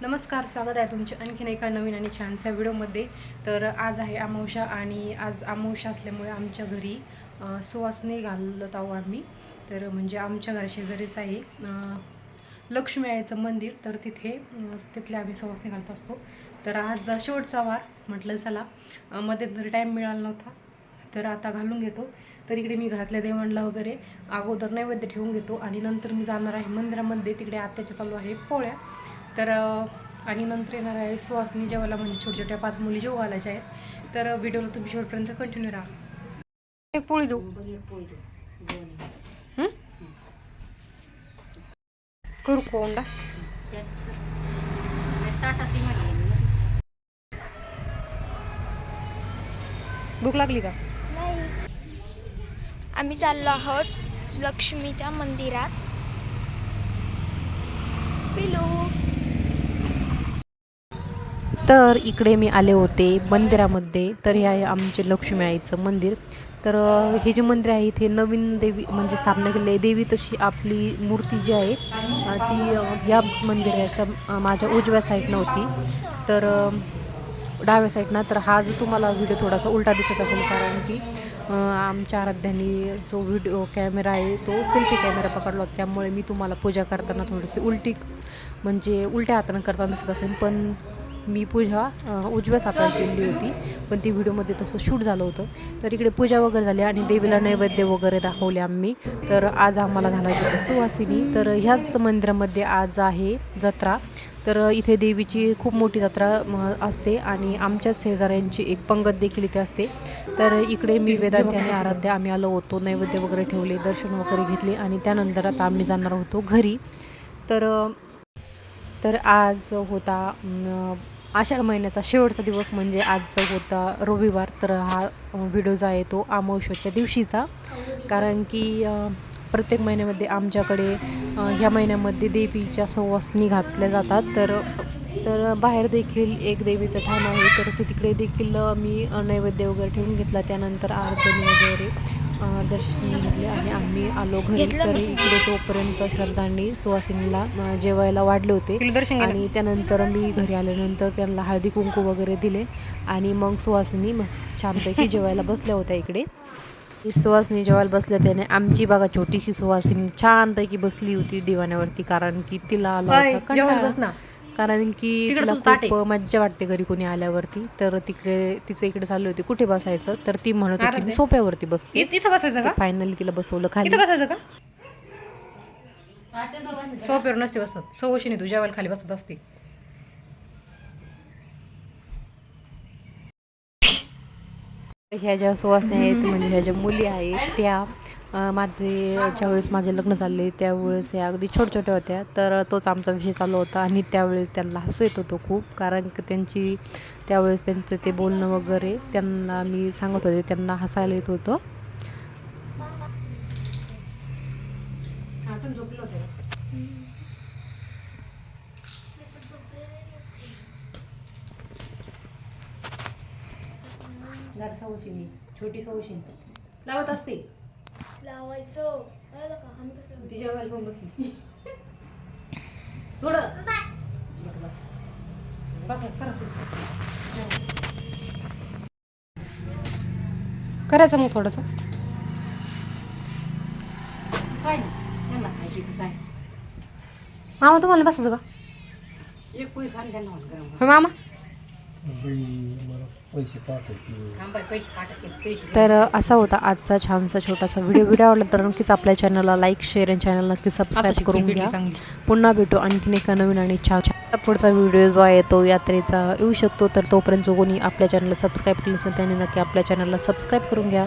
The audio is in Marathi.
नमस्कार स्वागत आहे तुमचे आणखीन एका नवीन आणि छानशा व्हिडिओमध्ये. तर आज आहे अमावस्या आणि आज अमावस्या असल्यामुळे आमच्या घरी सुवासने घालत आहो आम्ही. तर म्हणजे आमच्या घराशेजारीच आहे लक्ष्मी आईचं मंदिर. तर तिथे तिथले आम्ही सुवासने घालत असतो. तर आज शेवटचा वार म्हटलं चला. मध्ये तरी टाईम मिळाला नव्हता. तर आता घालून घेतो. तर इकडे मी घातल्या देवांना वगैरे अगोदर नैवेद्य ठेवून घेतो आणि नंतर मी जाणार आहे मंदिरामध्ये. तिकडे आत्याच्या चालू आहे पोळ्या. तर आणि नंतर येणार आहे सुवासनी जेवायला म्हणजे छोट्या छोट्या पाच मुली जेव घालायच्या आहेत. तर व्हिडिओला तुम्ही शेवटपर्यंत कंटिन्यू राहा. एक पोळी देऊ. करू कोंडा भूक लागली का? आम्ही चाललो आहोत लक्ष्मीच्या मंदिरात. तर इकडे मी आले होते मंदिरामध्ये तर हे आहे आमचे लक्ष्मी आईचं मंदिर. तर हे जे मंदिर आहे इथे नवीन देवी म्हणजे स्थापना केलेली आहे. देवी तशी आपली मूर्ती जी आहे ती या मंदिराच्या माझ्या उजव्या साईडनं होती. तर डाव्या साईडनं तर हा जो तुम्हाला व्हिडिओ थोडासा उलटा दिसत असेल कारण की आमच्या आराध्यानी जो व्हिडिओ कॅमेरा आहे तो सेल्फी कॅमेरा पकडला होता. त्यामुळे मी तुम्हाला पूजा करताना थोडीशी उलटी म्हणजे उलट्या हातानं करताना दिसत असेल पण मी पूजा उजव्या उजव्याच हाताने केली होती. पण ती व्हिडिओमध्ये तसं शूट झालं होतं. तर इकडे पूजा वगैरे झाली आणि देवीला नैवेद्य वगैरे दाखवले आम्ही. तर आज आम्हाला घालायचं होतं सुवासिनी. तर ह्याच मंदिरामध्ये आज आहे जत्रा. तर इथे देवीची खूप मोठी जत्रा म, असते आणि आमच्या शेजाऱ्यांची एक पंगत देखील इथे असते. तर इकडे मी वेदांती आणि आराध्या आम्ही आलो होतो. नैवेद्य वगैरे ठेवले दर्शन वगैरे घेतले आणि त्यानंतर आता आम्ही जाणार होतो घरी. तर तर आज होता आषाढ महिन्याचा शेवटचा दिवस म्हणजे आज होता रविवार. तर हा व्हिडिओ जो आहे तो अमावस्याच्या दिवशीचा. कारण की प्रत्येक महिन्यामध्ये आमच्याकडे ह्या महिन्यामध्ये देवीच्या सवासनी घातल्या जातात. तर तर बाहेर देखील एक देवीचं ठाण आहे. तर ते तिकडे देखील मी नैवेद्य वगैरे ठेवून घेतला. त्यानंतर आरती वगैरे दर्शन घेतले आणि आम्ही आलो घरी. तर इकडे तोपर्यंत श्रद्धांनी सुवासिनीला जेवायला वाढले होते. आणि त्यानंतर मी घरी आल्यानंतर त्यांना हळदी कुंकू वगैरे दिले. आणि मग सुवासिनी मस्त छानपैकी जेवायला बसल्या होत्या इकडे. सुवासिनी जेवायला बसल्या. त्याने आमची बघा छोटीशी सुवासिनी छानपैकी बसली होती दिवाण्यावरती. कारण की तिला आला होता कंटाळा. कारण की तिला खूप मज्जा वाटते घरी कोणी आल्यावरती. तर तिकडे तिचं इकडे चालली होती कुठे बसायचं? तर ती म्हणत होती मी सोप्यावरती बसते. इथं बसायचं का? फायनली तिला बसवलं खाली. इथं बसायचं का? सोफ्यावर नसते बसतात सवशीने तू जेवायला खाली बसत असते. ह्या ज्या सुवासण्या आहेत म्हणजे ह्या ज्या मुली आहेत त्या माझे ज्यावेळेस माझे लग्न झाले त्यावेळेस त्या अगदी छोट्या छोट्या होत्या. तर तोच आमचा विषय चालू होता आणि त्यावेळेस त्यांना हसू येत होतं खूप. कारण की त्यांची त्यावेळेस त्यांचं ते बोलणं वगैरे त्यांना मी सांगत होते त्यांना हसायला येत होतं. जरा सवशीने छोटी सवशीने लावत असते. लावायचं. कळलं का? आम्ही कसं ती जेवायला पण बसली. थोडं बरं, बस. बस करा सुरू. करायचं मग थोडंसं. काय नाही. त्यांना खायची की काय? मामा तुम्हाला बसायचं का? एक पोळी खाली त्यांना म्हण गरम होय मामा. तर असा होता आजचा छानसा छोटासा व्हिडिओ. व्हिडिओ आवडला तर नक्कीच आपल्या चॅनलला लाईक शेअर आणि चॅनल नक्की सबस्क्राईब करून घ्या. पुन्हा भेटू. आणखीन एका नवीन आणि छान छान पुढचा व्हिडिओ जो आहे तो यात्रेचा येऊ शकतो. तर तोपर्यंत जो कोणी आपल्या चॅनलला सबस्क्राईब केलं असेल त्याने नक्की आपल्या चॅनलला सबस्क्राईब करून घ्या.